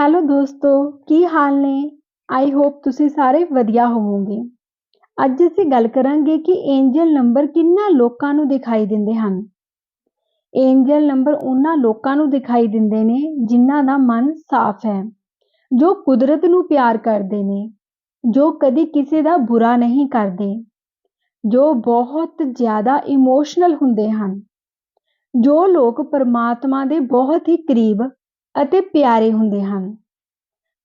Hello ਦੋਸਤੋ, ਕੀ ਹਾਲ ਨੇ? I hope ਤੁਸੀਂ ਸਾਰੇ ਵਧੀਆ ਹੋਵੋਗੇ। ਅੱਜ ਅਸੀਂ ਗੱਲ ਕਰਾਂਗੇ ਕਿ ਐਂਜਲ ਨੰਬਰ ਕਿੰਨਾ ਲੋਕਾਂ ਨੂੰ ਦਿਖਾਈ ਦਿੰਦੇ ਹਨ। ਐਂਜਲ ਨੰਬਰ ਉਹਨਾਂ ਲੋਕਾਂ ਨੂੰ ਦਿਖਾਈ ਦਿੰਦੇ ਨੇ ਜਿਨ੍ਹਾਂ ਦਾ ਮਨ ਸਾਫ਼ ਹੈ, ਜੋ ਕੁਦਰਤ ਨੂੰ ਪਿਆਰ ਕਰਦੇ ਨੇ, ਜੋ ਕਦੀ ਕਿਸੇ ਦਾ ਬੁਰਾ ਨਹੀਂ ਕਰਦੇ, ਜੋ ਬਹੁਤ ਜ਼ਿਆਦਾ ਇਮੋਸ਼ਨਲ ਹੁੰਦੇ ਹਨ, ਜੋ ਲੋਕ ਪਰਮਾਤਮਾ ਦੇ ਬਹੁਤ ਹੀ ਕਰੀਬ ਅਤੇ ਪਿਆਰੇ ਹੁੰਦੇ ਹਨ।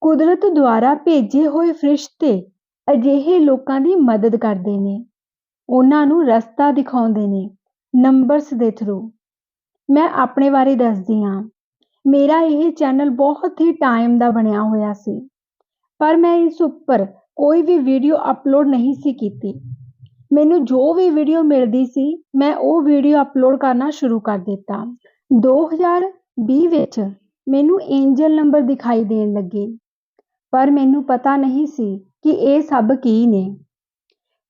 ਕੁਦਰਤ ਦੁਆਰਾ ਭੇਜੇ ਹੋਏ ਫਰਿਸ਼ਤੇ ਅਜਿਹੇ ਲੋਕਾਂ ਦੀ ਮਦਦ ਕਰਦੇ ਨੇ। ਉਹਨਾਂ ਨੂੰ ਰਸਤਾ ਦਿਖਾਉਂਦੇ ਨੇ, ਨੰਬਰਸ ਦੇ ਥਰੂ ਮੈਂ ਆਪਣੇ ਬਾਰੇ ਦੱਸਦੀ ਹਾਂ। ਮੇਰਾ ਇਹ ਚੈਨਲ ਬਹੁਤ ਹੀ ਟਾਈਮ ਦਾ ਬਣਿਆ ਹੋਇਆ ਸੀ। ਪਰ ਮੈਂ ਇਸ ਉੱਪਰ ਕੋਈ ਵੀ ਵੀਡੀਓ ਅਪਲੋਡ ਨਹੀਂ ਸੀ ਕੀਤੀ। ਮੈਨੂੰ ਜੋ ਵੀ ਵੀਡੀਓ ਮਿਲਦੀ ਸੀ, ਮੈਂ ਉਹ ਵੀਡੀਓ ਅਪਲੋਡ ਕਰਨਾ ਸ਼ੁਰੂ ਕਰ ਦਿੱਤਾ। 2020 ਵਿੱਚ ਮੈਨੂੰ ਏਂਜਲ ਨੰਬਰ ਦਿਖਾਈ ਦੇਣ ਲੱਗੇ, ਪਰ ਮੈਨੂੰ ਪਤਾ ਨਹੀਂ ਸੀ ਕਿ ਇਹ ਸਭ ਕੀ ਨੇ।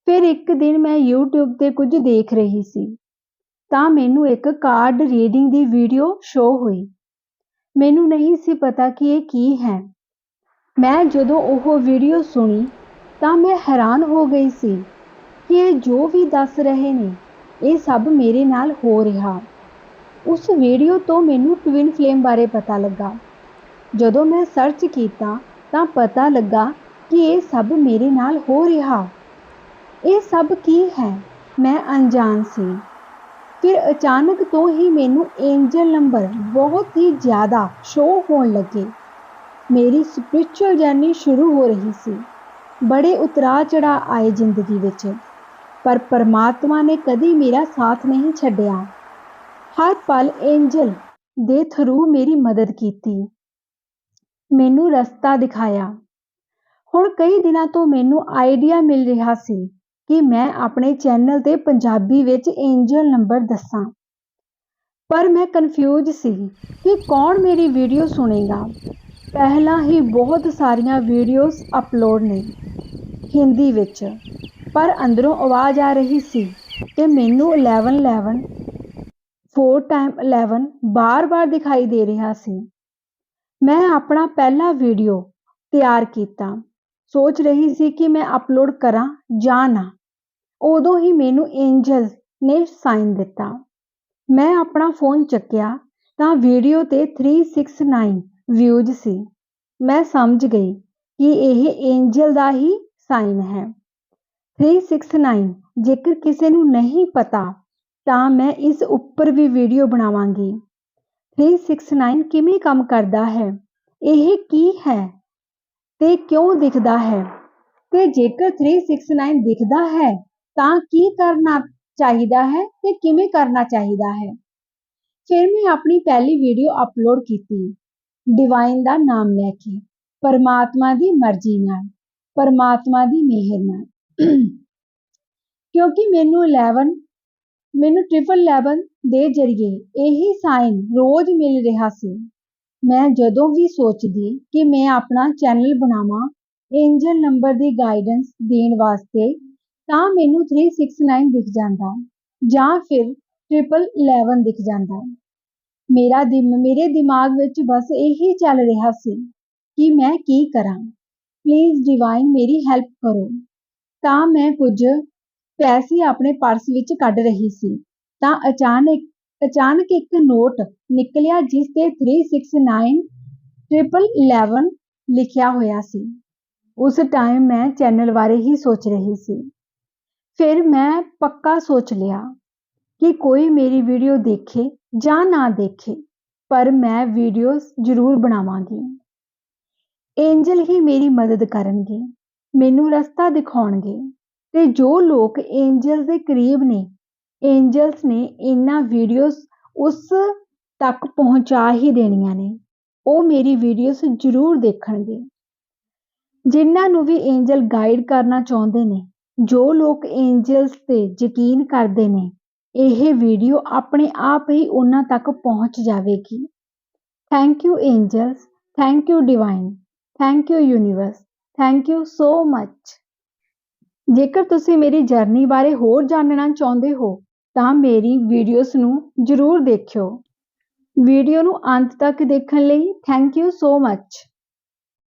ਫਿਰ ਇੱਕ ਦਿਨ ਮੈਂ YouTube ਤੇ ਕੁਝ ਦੇਖ ਰਹੀ ਸੀ, ਤਾਂ ਮੈਨੂੰ ਇੱਕ ਕਾਰਡ ਰੀਡਿੰਗ ਦੀ ਵੀਡੀਓ ਸ਼ੋ ਹੋਈ। ਮੈਨੂੰ ਨਹੀਂ ਸੀ ਪਤਾ ਕਿ ਇਹ ਕੀ ਹੈ। ਮੈਂ ਜਦੋਂ ਉਹ ਵੀਡੀਓ ਸੁਣੀ, ਤਾਂ ਮੈਂ ਹੈਰਾਨ ਹੋ ਗਈ ਸੀ ਕਿ ਇਹ ਜੋ ਵੀ ਦੱਸ ਰਹੇ ਨੇ, ਇਹ ਸਭ ਮੇਰੇ ਨਾਲ ਹੋ ਰਿਹਾ। ਉਸ ਵੀਡੀਓ ਤੋਂ ਮੈਨੂੰ ਟਵਿਨ ਫਲੇਮ ਬਾਰੇ ਪਤਾ ਲੱਗਾ। ਜਦੋਂ ਮੈਂ ਸਰਚ ਕੀਤਾ ਤਾਂ ਪਤਾ ਲੱਗਾ ਕਿ ਇਹ ਸਭ ਮੇਰੇ ਨਾਲ ਹੋ ਰਿਹਾ। ਇਹ ਸਭ ਕੀ ਹੈ? ਮੈਂ ਅਣਜਾਣ ਸੀ। ਫਿਰ ਅਚਾਨਕ ਤੋਂ ਹੀ ਮੈਨੂੰ ਐਂਜਲ ਨੰਬਰ ਬਹੁਤ ਹੀ ਜ਼ਿਆਦਾ ਸ਼ੋਅ ਹੋਣ ਲੱਗੇ। ਮੇਰੀ ਸਪਿਰਚੁਅਲ ਜਰਨੀ ਸ਼ੁਰੂ ਹੋ ਰਹੀ ਸੀ। ਬੜੇ ਉਤਰਾ ਚੜਾ ਆਏ ਜ਼ਿੰਦਗੀ ਵਿੱਚ। ਪਰ ਪਰਮਾਤਮਾ ਨੇ ਕਦੀ ਮੇਰਾ ਸਾਥ ਨਹੀਂ ਛੱਡਿਆ। ਹਰ ਪਲ ਐਂਜਲ ਦੇ ਥਰੂ ਮੇਰੀ ਮਦਦ ਕੀਤੀ। ਮੈਨੂੰ ਰਸਤਾ ਦਿਖਾਇਆ। ਹੁਣ ਕਈ ਦਿਨਾਂ ਤੋਂ ਮੈਨੂੰ ਆਈਡੀਆ ਮਿਲ ਰਿਹਾ ਸੀ ਕਿ ਮੈਂ ਆਪਣੇ ਚੈਨਲ ਤੇ ਪੰਜਾਬੀ ਵਿੱਚ ਐਂਜਲ ਨੰਬਰ ਦੱਸਾਂ। ਪਰ ਮੈਂ ਕਨਫਿਊਜ਼ ਸੀ ਕਿ ਕੌਣ ਮੇਰੀ ਵੀਡੀਓ ਸੁਣੇਗਾ। ਪਹਿਲਾਂ ਹੀ ਬਹੁਤ ਸਾਰੀਆਂ ਵੀਡੀਓਜ਼ ਅਪਲੋਡ ਨੇ ਹਿੰਦੀ ਵਿੱਚ, ਪਰ ਅੰਦਰੋਂ ਆਵਾਜ਼ ਆ ਰਹੀ ਸੀ ਕਿ ਮੈਨੂੰ 11 11 4 ਟਾਈਮ 11 ਬਾਰ-ਬਾਰ ਦਿਖਾਈ ਦੇ ਰਿਹਾ ਸੀ। ਮੈਂ ਆਪਣਾ ਪਹਿਲਾ ਵੀਡੀਓ ਤਿਆਰ ਕੀਤਾ। ਸੋਚ ਰਹੀ ਸੀ ਕਿ ਮੈਂ ਅਪਲੋਡ ਕਰਾਂ ਜਾਂ ਨਾ। ਉਦੋਂ ਹੀ ਮੈਨੂੰ ਐਂਜਲ ਨੇ ਸਾਈਨ ਦਿੱਤਾ। ਮੈਂ ਆਪਣਾ ਫੋਨ ਚੱਕਿਆ ਤਾਂ ਵੀਡੀਓ ਤੇ 369 ਵਿਊਜ਼ ਸੀ। ਮੈਂ ਸਮਝ ਗਈ ਕਿ ਇਹ ਐਂਜਲ ਦਾ ਹੀ ਸਾਈਨ ਹੈ। 369 ਜੇਕਰ ਕਿਸੇ ਨੂੰ ਨਹੀਂ ਪਤਾ ਤਾਂ ਮੈਂ ਇਸ ਉੱਪਰ ਵੀ ਵੀਡੀਓ ਬਣਾਵਾਂਗੀ। 369 ਕਿਵੇਂ ਕੰਮ ਕਰਦਾ ਹੈ? ਇਹ ਕੀ ਹੈ? ਤੇ ਕਿਉਂ ਦਿਖਦਾ ਹੈ? ਤੇ ਜੇਕਰ 369 ਦਿਖਦਾ ਹੈ, ਤਾਂ ਕੀ ਕਰਨਾ ਚਾਹੀਦਾ ਹੈ ਤੇ ਕਿਵੇਂ ਕਰਨਾ ਚਾਹੀਦਾ ਹੈ? ਫਿਰ ਮੈਂ ਆਪਣੀ ਪਹਿਲੀ ਵੀਡੀਓ ਅਪਲੋਡ ਕੀਤੀ। ਡਿਵਾਈਨ ਦਾ ਨਾਮ ਲੈ ਕੇ, ਪਰਮਾਤਮਾ ਦੀ ਮਰਜ਼ੀ ਨਾਲ, ਪਰਮਾਤਮਾ ਦੀ ਮਿਹਰ ਨਾਲ। ਕਿਉਂਕਿ ਮੈਨੂੰ 11 ਮੈਨੂੰ 1111 ਦੇ ਜ਼ਰੀਏ ਇਹ ਸਾਈਨ ਰੋਜ਼ ਮਿਲ ਰਿਹਾ ਸੀ। ਮੈਂ ਜਦੋਂ ਵੀ ਸੋਚਦੀ ਕਿ ਮੈਂ ਆਪਣਾ ਚੈਨਲ ਬਣਾਵਾਂ ਐਂਜਲ ਨੰਬਰ ਦੀ ਗਾਈਡੈਂਸ ਦੇਣ ਵਾਸਤੇ, ਤਾਂ ਮੈਨੂੰ 369 ਦਿਖ ਜਾਂਦਾ ਜਾਂ ਫਿਰ 1111 ਦਿਖ ਜਾਂਦਾ। ਮੇਰਾ ਦਿਮ, ਮੇਰੇ ਦਿਮਾਗ ਵਿੱਚ ਬਸ ਇਹੀ ਚੱਲ ਰਿਹਾ ਸੀ ਕਿ ਮੈਂ ਕੀ ਕਰਾਂ। ਪਲੀਜ਼ ਡਿਵਾਈਨ ਮੇਰੀ ਹੈਲਪ ਕਰੋ। ਤਾਂ ਮੈਂ ਕੁਝ ਪੈਸੇ ਆਪਣੇ ਪਰਸ ਵਿੱਚ ਕੱਢ ਰਹੀ ਸੀ। ਤਾਂ ਅਚਾਨਕ ਅਚਾਨਕ ਇੱਕ ਨੋਟ ਨਿਕਲਿਆ ਜਿਸ ਤੇ 369 1111 ਲਿਖਿਆ ਹੋਇਆ ਸੀ। ਉਸ ਟਾਈਮ ਮੈਂ ਚੈਨਲ ਬਾਰੇ ਹੀ ਸੋਚ ਰਹੀ ਸੀ। ਫਿਰ ਮੈਂ ਪੱਕਾ ਸੋਚ ਲਿਆ ਕਿ ਕੋਈ ਮੇਰੀ ਵੀਡੀਓ ਦੇਖੇ ਜਾਂ ਨਾ ਦੇਖੇ, ਪਰ ਮੈਂ ਵੀਡੀਓਜ਼ ਜ਼ਰੂਰ ਬਣਾਵਾਂਗੀ। ਐਂਜਲ ਹੀ ਮੇਰੀ ਮਦਦ ਕਰਨਗੇ, ਮੈਨੂੰ ਰਸਤਾ ਦਿਖਾਉਣਗੇ। ਤੇ ਜੋ ਲੋਕ ਐਂਜਲਸ ਦੇ ਕਰੀਬ ਨੇ ਐਂਜਲਸ ਨੇ ਇਹਨਾਂ ਵੀਡੀਓਜ਼ ਉਸ ਤੱਕ ਪਹੁੰਚਾ ਹੀ ਦੇਣੀਆਂ ਨੇ, ਉਹ ਮੇਰੀ ਵੀਡੀਓਜ਼ ਜ਼ਰੂਰ ਦੇਖਣਗੇ। ਜਿਨ੍ਹਾਂ ਨੂੰ ਵੀ ਐਂਜਲ ਗਾਈਡ ਕਰਨਾ ਚਾਹੁੰਦੇ ਨੇ, ਜੋ ਲੋਕ ਐਂਜਲਸ ਤੇ ਯਕੀਨ ਕਰਦੇ ਨੇ, ਇਹ ਵੀਡੀਓ ਆਪਣੇ ਆਪ ਹੀ ਉਹਨਾਂ ਤੱਕ ਪਹੁੰਚ ਜਾਵੇਗੀ। Thank you angels thank you divine thank you universe thank you so much ਜੇਕਰ ਤੁਸੀਂ ਮੇਰੀ ਜਰਨੀ ਬਾਰੇ ਹੋਰ ਜਾਣਨਾ ਚਾਹੁੰਦੇ ਹੋ, ਤਾਂ ਮੇਰੀ ਵੀਡੀਓਜ਼ ਨੂੰ ਜ਼ਰੂਰ ਦੇਖਿਓ। ਵੀਡੀਓ ਨੂੰ ਅੰਤ ਤੱਕ ਦੇਖਣ ਲਈ ਥੈਂਕ ਯੂ ਸੋ ਮੱਚ।